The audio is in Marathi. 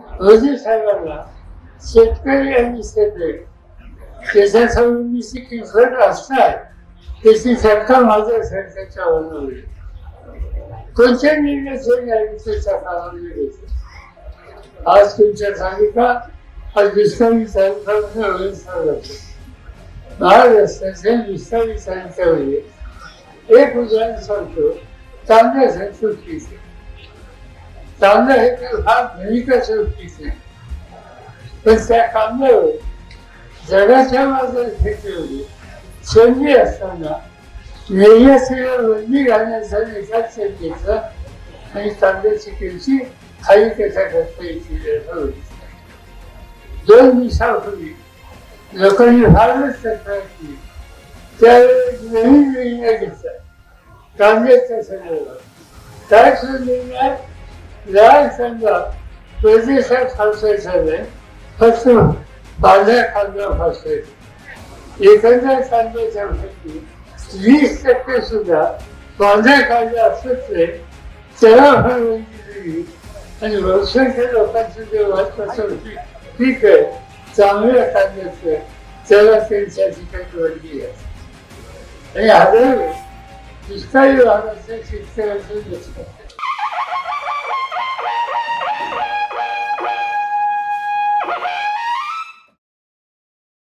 रोजी साहेबांना शेतकरी आणि शेतकरी त्याच्या संबंधीची किंमत असणार त्याची सरकार माझ्या सरकारच्या होईल कोणत्या निर्णय न्यायाधीशाच्या कामामध्ये घ्यायचे आज तुमच्या सांगितला आज विस्तारित सांगितलं होईल सांगितलं महाराष्ट्राचे विस्तारित सांगितल्यामध्ये एक उदाहरण सांगतो. चांगल्या संस्कृतीचे चांगलं हे तर फार भूमिका शेवटीच नाही पण त्या कामावर जगाच्या बाजारात घेतली संधी असताना निर्यातीला बंदी घालण्याचा विचार घेतला आणि कांद्याची किमती खाली कशा करता येतील दोन दिवसापूर्वी लोकांनी फारच तक्रार केली त्यावेळी नवीन निर्णय घेतला कांद्याच्या संदर्भात काय निर्णय लाल समजा प्रदेशात फासायचा नाही फक्त पांढऱ्या कांदा फासायचा एकंदर खांद्याच्या भरती वीस टक्के सुद्धा पांढऱ्या कांदा असत नाही त्याला दिली आणि बहुसंख्य लोकांची जे मत ठीक आहे चांगल्या खांद्याचं त्याला त्यांच्या ठिकाणी वाढली आहे आणि हजारो दुष्काळी भागाच्या शेतकऱ्यांचं नुकसान.